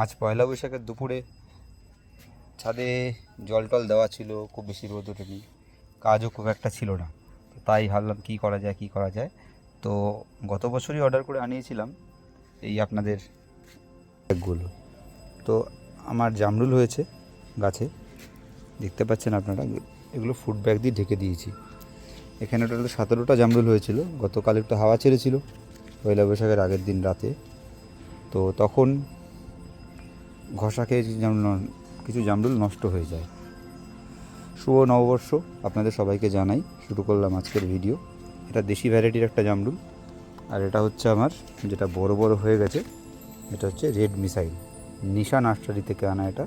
আজ পয়লা বৈশাখের দুপুরে ছাদে জল টল দেওয়া ছিল, খুব বেশি রোদ ওঠেনি, কাজও খুব একটা ছিল না। তাই ভাবলাম কী করা যায়, কী করা যায়। তো গত বছরই অর্ডার করে আনিয়েছিলাম এই আপনাদের ব্যাগগুলো। তো আমার জামরুল হয়েছে গাছে, দেখতে পাচ্ছেন আপনারা, এগুলো ফুড ব্যাগ দিয়ে ঢেকে দিয়েছি। এখানে টোটাল সতেরোটা জামরুল হয়েছিল, গতকাল একটু হাওয়া ছেড়েছিল, পয়লা বৈশাখের আগের দিন রাতে। তো তখন ঘষা খেয়ে জামরুল কিছু জামরুল নষ্ট হয়ে যায়। শুভ নববর্ষ আপনাদের সবাইকে জানাই। শুরু করলাম আজকের ভিডিও। এটা দেশি ভ্যারাইটির একটা জামরুল। আর এটা হচ্ছে আমার, যেটা বড় বড় হয়ে গেছে, এটা হচ্ছে রেড মিসাইল। নিশা নার্সারি থেকে আনা এটা।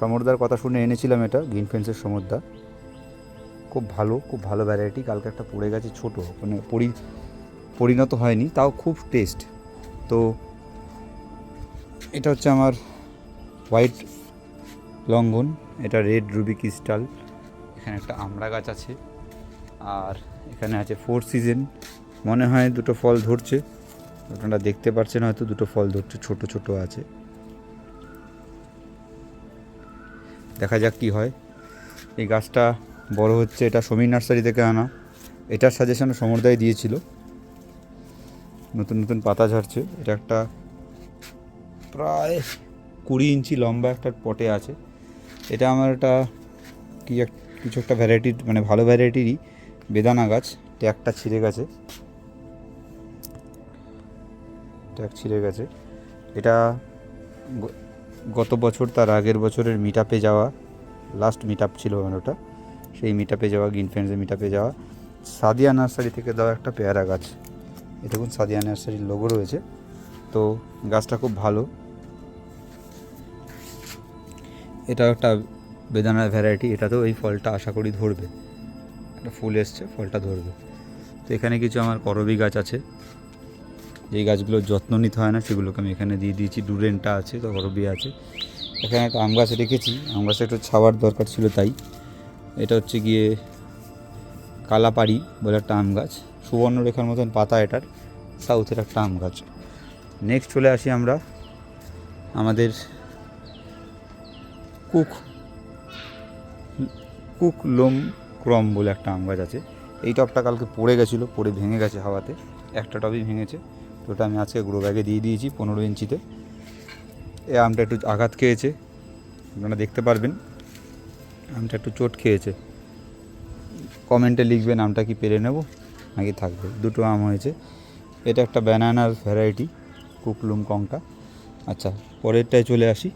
সমরদার কথা শুনে এনেছিলাম এটা, গ্রিন ফেন্সের সমরদা। খুব ভালো খুব ভালো ভ্যারাইটি। কালকে একটা পড়ে গেছে ছোট মানে পরি পরিণত হয়নি, তাও খুব টেস্ট। তো এটা হচ্ছে আমার হোয়াইট লঙ্ঘন এটা রেড রুবি ক্রিস্টাল। এখানে একটা আমড়া গাছ আছে, আর এখানে আছে ফোর সিজন। মনে হয় দুটো ফল ধরছে, আপনারা দেখতে পাচ্ছেন হয়তো দুটো ফল ধরছে, ছোট ছোট আছে। দেখা যাক কি হয়। এই গাছটা বড় হচ্ছে, এটা সমীর নার্সারি থেকে আনা। এটার সাজেশন সমরদায় দিয়েছিল। নতুন নতুন পাতা ঝরছে এটা একটা প্রায় কুড়ি ইঞ্চি লম্বা একটা পটে আছে। এটা আমার একটা কি এক, কিছু একটা ভ্যারাইটির মানে ভালো ভ্যারাইটিরই বেদানা গাছ। ট্যাগটা ছিঁড়ে গেছে। ট্যাগ ছিঁড়ে গেছে। এটা গত বছর তার আগের বছরের মিট আপে যাওয়া লাস্ট মিট আপ ছিল আমার ওটা। সেই মিট আপে যাওয়া গ্রিন ফ্রেন্ডসের মিট আপে যাওয়া। সাদিয়া নার্সারি থেকে দেওয়া একটা পেয়ারা গাছ। এ দেখুন, সাদিয়া নার্সারির লোগো রয়েছে। তো গাছটা খুব ভালো। এটা একটা বেদানার ভ্যারাইটি এটাতেও এই ফলটা আশা করি ধরবে। একটা ফুল এসছে, ফলটা ধরবে। তো এখানে কিছু আমার করবি গাছ আছে। যেই গাছগুলোর যত্ন নিতে হয় না, সেগুলোকে আমি এখানে দিয়ে দিয়েছি। ডুরেন্টা আছে, তো করবি আছে। এখানে একটা আম গাছ রেখেছি। আম গাছে একটু ছাওয়ার দরকার ছিল তাই। এটা হচ্ছে গিয়ে কালাপাড়ি বলে একটা আম গাছ। সুবর্ণরেখার মতন পাতা এটার সাউথের একটা আম গাছ। নেক্সট চলে আসি আমরা আমাদের কুক। কুক লোম ক্রম বলে একটা আম গাছ আছে। এই টবটা কালকে পড়ে গেছিল, পড়ে ভেঙে গেছে হাওয়াতে। একটা টবই ভেঙেছে। তো ওটা আমি আজকে গ্রো ব্যাগে দিয়ে দিয়েছি পনেরো ইঞ্চিতে। এই আমটা একটু আঘাত খেয়েছে, আপনারা দেখতে পারবেন। আমটা একটু চোট খেয়েছে। কমেন্টে লিখবেন আমটা কি পেরে নেব, নাকি থাকবে। দুটো আম হয়েছে। এটা একটা ব্যানানার ভ্যারাইটি কুকলুম কংটা। আচ্ছা পরেরটায় চলে আসি।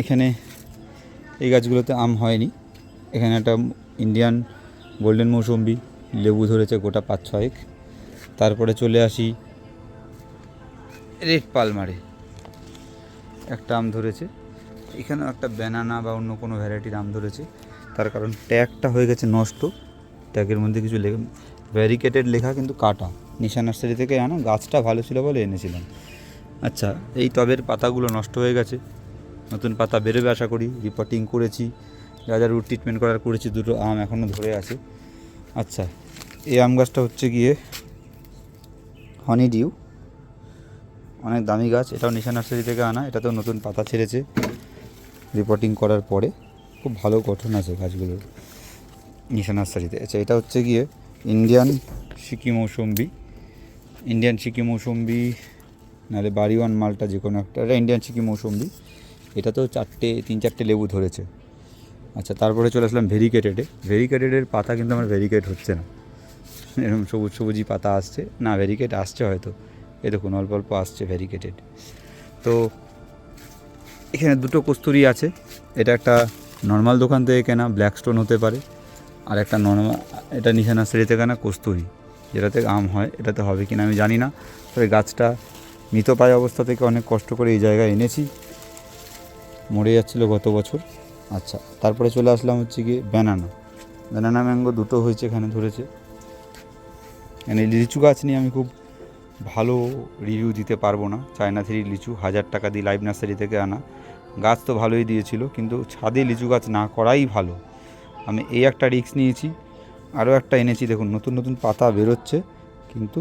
এখানে এই গাছগুলোতে আম হয়নি। এখানে একটা ইন্ডিয়ান গোল্ডেন মৌসুম্বি, লেবু ধরেছে গোটা পাঁচ ছয়েক। তারপরে চলে আসি রেড পালমারে। একটা আম ধরেছে। এখানেও একটা ব্যানানা বা অন্য কোনো ভ্যারাইটির আম ধরেছে। তার কারণ ট্যাগটা হয়ে গেছে নষ্ট। ট্যাগের মধ্যে কিছু লেখা ভ্যারিকেটেড লেখা কিন্তু কাটা। নিশা নার্সারি থেকে আনা, গাছটা ভালো ছিল বলে এনেছিলাম। আচ্ছা এই টবের পাতাগুলো নষ্ট হয়ে গেছে। নতুন পাতা বেরোবে আশা করি রিপোর্টিং করেছি, যা যা রুট ট্রিটমেন্ট করার করেছি, দুটো আম এখনও ধরে আছে। আচ্ছা এই আম গাছটা হচ্ছে গিয়ে হনি ডিউ অনেক দামি গাছ, এটাও নিশা নার্সারি থেকে আনা, এটাতেও নতুন পাতা ছেড়েছে। রিপোর্টিং করার পরে, খুব ভালো গঠন আছে গাছগুলোর নিশা নার্সারিতে আচ্ছা এটা হচ্ছে গিয়ে ইন্ডিয়ান সিকি মৌসুম্বি। ইন্ডিয়ান সিকি মৌসুম্বি, নাহলে বাড়িওয়ান মালটা যে কোনো একটা, এটা ইন্ডিয়ান সিকি মৌসুম্বি। এটাতেও চারটে, তিন চারটে লেবু ধরেছে। আচ্ছা তারপরে চলে আসলাম ভেরিকেটেডে ভেরিকেটেডের পাতা কিন্তু আমার ভেরিকেট হচ্ছে না। এরকম সবুজ, সবুজই পাতা আসছে। না ভেরিকেট আসছে হয়তো। এ দেখুন, অল্প অল্প আসছে ভেরিকেটেড তো এখানে দুটো কস্তুরি আছে। এটা একটা নর্মাল দোকান থেকে কেনা ব্ল্যাক স্টোন হতে পারে। আর একটা নর্মাল এটা নিশা নার্সারি কেনা কস্তুরি, যেটাতে আম হয়। এটাতে হবে কিনা আমি জানি না। তবে গাছটা মৃতপ্রায় অবস্থা থেকে অনেক কষ্ট করে এই জায়গায় এনেছি। মরে যাচ্ছিল গত বছর। আচ্ছা তারপরে চলে আসলাম হচ্ছে গিয়ে ব্যানানা ব্যানানা ম্যাঙ্গো দুটো হয়েছে এখানে ধরেছে। এখানে লিচু গাছ নিয়ে আমি খুব ভালো রিভিউ দিতে পারব না। চায়না থ্রি লিচু, হাজার টাকা দিয়ে লাইভ নার্সারি থেকে আনা। গাছ তো ভালোই দিয়েছিল, কিন্তু ছাদে লিচু গাছ না করাই ভালো। আমি এই একটা রিস্ক নিয়েছি, আরও একটা এনেছি। দেখুন, নতুন নতুন পাতা বেরোচ্ছে, কিন্তু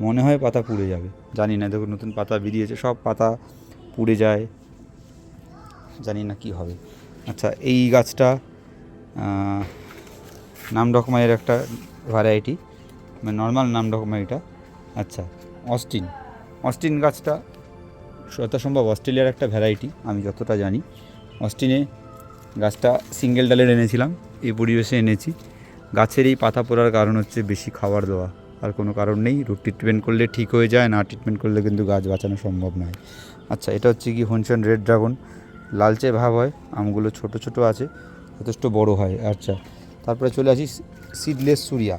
মনে হয় পাতা পুড়ে যাবে। জানি না, দেখুন, নতুন পাতা বেরিয়েছে, সব পাতা পুড়ে যায়। জানি না কি হবে। আচ্ছা এই গাছটা নাম ডকমাইয়ের একটা ভ্যারাইটি মানে নর্মাল নাম ডকমাইটা আচ্ছা অস্টিন অস্টিন গাছটা যথাসম্ভব অস্ট্রেলিয়ার একটা ভ্যারাইটি আমি যতটা জানি। অস্টিনে গাছটা সিঙ্গেল ডালের এনেছিলাম, এই পরিবেশে এনেছি। গাছের এই পাতা পড়ার কারণ হচ্ছে বেশি খাবার দেওয়া। আর কোনো কারণ নেই রুট ট্রিটমেন্ট করলে ঠিক হয়ে যায়, না ট্রিটমেন্ট করলে কিন্তু গাছ বাঁচানো সম্ভব নয়। আচ্ছা এটা হচ্ছে কি হনশন রেড ড্রাগন লালচে ভাব হয়, আমগুলো ছোট ছোট আছে, যথেষ্ট বড় হয় আচ্ছা। তারপরে চলে আসি সিডলেস সুরিয়া।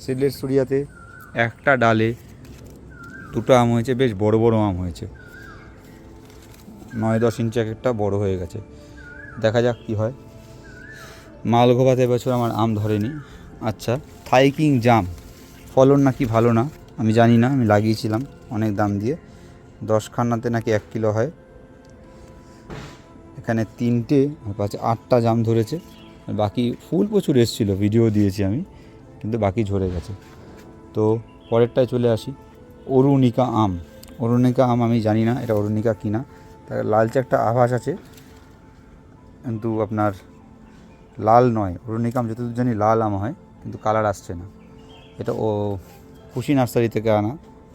সিডলেস সুরিয়াতে একটা ডালে দুটো আম হয়েছে, বেশ বড় বড় আম হয়েছে। নয় দশ ইঞ্চি এক একটা বড় হয়ে গেছে। দেখা যাক কি হয়। মালগোবাতে এবছর আমার আম ধরেনি। আচ্ছা থাইকিং জাম। ফলন নাকি ভালো না, আমি জানি না, আমি লাগিয়েছিলাম অনেক দাম দিয়ে। দশ খান্নাতে নাকি এক কিলো হয়। এখানে তিনটে আর পাশে আটটা জাম ধরেছে। বাকি ফুল প্রচুর এসেছিল, ভিডিও দিয়েছি আমি, কিন্তু বাকি ঝরে গেছে। তো পরেরটায় চলে আসি। অরুণিকা আম। অরুণিকা আম আমি জানি না, এটা অরুণিকা কিনা। তার লালচে একটা আভাস আছে, কিন্তু আপনার লাল নয়। অরুণিকা আম যতদূর জানি লাল আম হয়, কিন্তু কালার আসছে না। এটা ও খুশি নার্সারি থেকে আনা,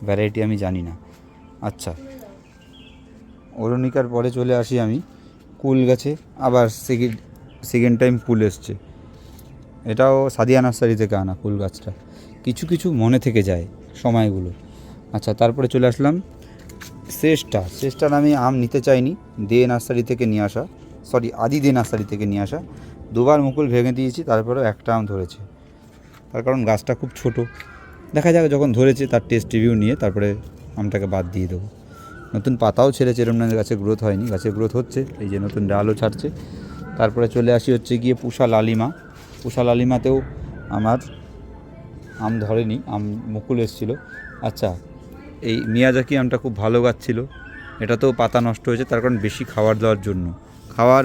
ভ্যারাইটি আমি জানি না। আচ্ছা অরুণিকার পরে চলে আসি আমি। কুল গাছে, আবার সেকেন্ড সেকেন্ড টাইম কুল এসছে। এটাও সাদিয়া নার্সারি থেকে আনা কুল গাছটা। কিছু কিছু মনে থেকে যায় সময়গুলো। আচ্ছা তারপরে চলে আসলাম শেষটা শেষটার আমি আম নিতে চাইনি, দে নার্সারি থেকে নিয়ে আসা। সরি আদি দে নার্সারি থেকে নিয়ে আসা। দুবার মুকুল ভেঙে দিয়েছি, তারপরেও একটা আম ধরেছে। তার কারণ গাছটা খুব ছোট। দেখা যাক যখন ধরেছে, তার টেস্ট রিভিউ নিয়ে তারপরে আমটাকে বাদ দিয়ে দেবো। নতুন পাতাও ছেড়েছে এরম না গাছে গ্রোথ হয়নি গাছের গ্রোথ হচ্ছে, এই যে নতুন ডালও ছাড়ছে। তারপরে চলে আসি হচ্ছে গিয়ে পুষা লালিমা। পুষা লালিমাতেও আমার আম ধরেনি, আম মুকুল এসেছিল। আচ্ছা এই মিয়াজাকি আমটা খুব ভালো গাছ ছিল এটাতেও পাতা নষ্ট হয়েছে, তার কারণ বেশি খাবার দেওয়ার জন্য। খাবার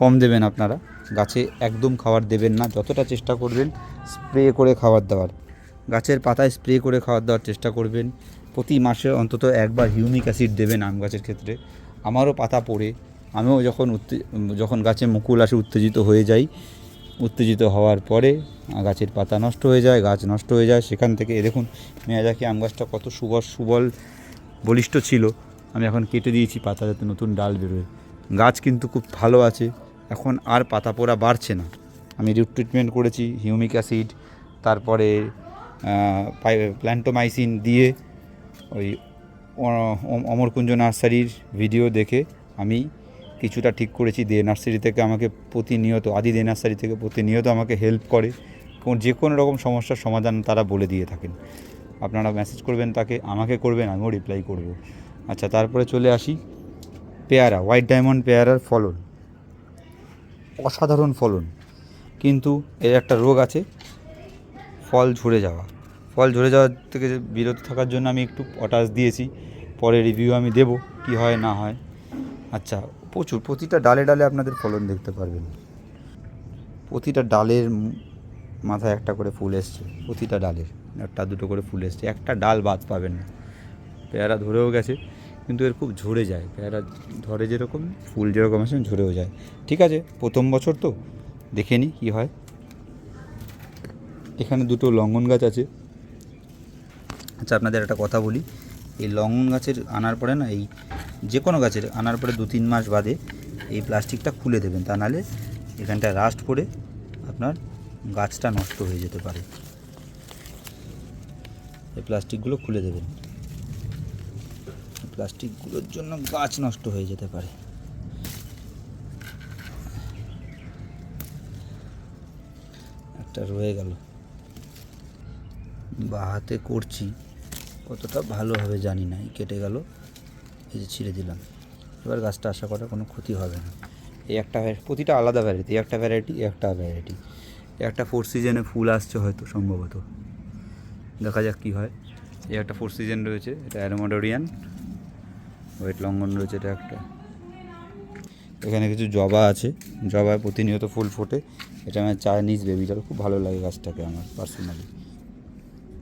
কম দেবেন আপনারা, গাছে একদম খাবার দেবেন না, যতটা চেষ্টা করবেন, স্প্রে করে খাবার দেওয়ার। গাছের পাতায় স্প্রে করে খাবার দেওয়ার চেষ্টা করবেন। প্রতি মাসে অন্তত একবার হিউমিক অ্যাসিড দেবেন আম গাছের ক্ষেত্রে। আমারও পাতা পড়ে। আমিও যখন যখন গাছে মুকুল আসে, উত্তেজিত হয়ে যাই। উত্তেজিত হওয়ার পরে গাছের পাতা নষ্ট হয়ে যায়, গাছ নষ্ট হয়ে যায়। সেখান থেকে দেখুন, মেয়াজাকি আম গাছটা কত সুবল সুবল বলিষ্ঠ ছিল। আমি এখন কেটে দিয়েছি পাতা যাতে নতুন ডাল বেরোয়। গাছ কিন্তু খুব ভালো আছে। এখন আর পাতা পোড়া বাড়ছে না। আমি রুট ট্রিটমেন্ট করেছি, হিউমিক অ্যাসিড। তারপরে প্ল্যান্টোমাইসিন দিয়ে ওই অমরকুঞ্জ নার্সারির ভিডিও দেখে আমি কিছুটা ঠিক করেছি। দে নার্সারি থেকে আমাকে প্রতিনিয়ত, আদি দে নার্সারি থেকে প্রতিনিয়ত আমাকে হেল্প করে। যে কোনো রকম সমস্যার সমাধান তারা বলে দিয়ে থাকেন। আপনারা মেসেজ করবেন তাকে, আমাকে করবেন, আমিও রিপ্লাই করব। আচ্ছা তারপরে চলে আসি। পেয়ারা হোয়াইট ডায়মন্ড পেয়ারার ফলন। অসাধারণ ফলন। কিন্তু এর একটা রোগ আছে, ফল ঝরে যাওয়া। ফল ঝরে যাওয়ার থেকে বিরত থাকার জন্য আমি একটু পটাশ দিয়েছি। পরে রিভিউ আমি দেব কি হয়, না হয়। আচ্ছা প্রচুর, প্রতিটা ডালে ডালে আপনাদের ফলন দেখতে পারবেন। প্রতিটা ডালের মাথায় একটা করে ফুল এসছে, প্রতিটা ডালের। একটা, দুটো করে ফুল এসছে। একটা ডাল বাদ পাবেন না। পেয়ারা ধরেও গেছে, কিন্তু এর খুব ঝরে যায়। পেয়ারা ধরে যেরকম, ফুল যেরকম আছে ঝরেও যায়। ঠিক আছে, প্রথম বছর তো, দেখে নিই কী হয়। এখানে দুটো লঙ্ঘন গাছ আছে। আচ্ছা আপনাদের একটা কথা বলি। এই লঙ্ঘন গাছের আনার পরে না, এই যে কোনো গাছের আনার পরে দু তিন মাস বাদে এই প্লাস্টিকটা খুলে দেবেন। তা নাহলে এখানটা রাস্ট পড়ে আপনার গাছটা নষ্ট হয়ে যেতে পারে। এই প্লাস্টিকগুলো খুলে দেবেন। প্লাস্টিকগুলোর জন্য গাছ নষ্ট হয়ে যেতে পারে। একটা রয়ে গেল। বা হাতে করছি। কতটা ভালোভাবে জানি না কেটে গেল, এই যে ছিঁড়ে দিলাম। এবার গাছটা আশা করা কোনো ক্ষতি হবে না। এই একটা প্রতিটা আলাদা ভ্যারাইটি একটা ভ্যারাইটি একটা ভ্যারাইটি একটা ফোর সিজনে ফুল আসছে হয়তো সম্ভবত। দেখা যাক কী হয়। এই একটা ফোর সিজন রয়েছে, এটা অ্যারোমাডোরিয়ান ওয়েট লঙ্গন রয়েছে এটা একটা। এখানে কিছু জবা আছে, জবায় প্রতিনিয়ত ফুল ফোটে। এটা আমার চাইনিজ বেবিটার খুব ভালো লাগে গাছটাকে আমার পার্সোনালি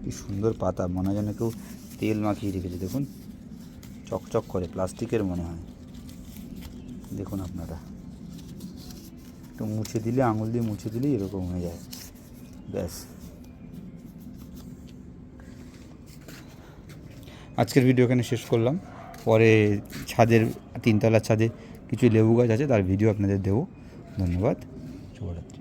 কি সুন্দর পাতা, মনে হয় যেন কেউ তেল মাখিয়ে রেখেছে, দেখুন। চকচক করে, প্লাস্টিকের মনে হয়। দেখুন আপনারা। একটু মুছে দিলে, আঙুল দিয়ে মুছে দিলে এরকম হয়ে যায়। ব্যাস। আজকের ভিডিও এখানে শেষ করলাম। পরে ছাদের, তিনতলার ছাদে কিছু লেবু গাছ আছে, তার ভিডিও আপনাদের দেবো। ধন্যবাদ। শুভরাত্রি।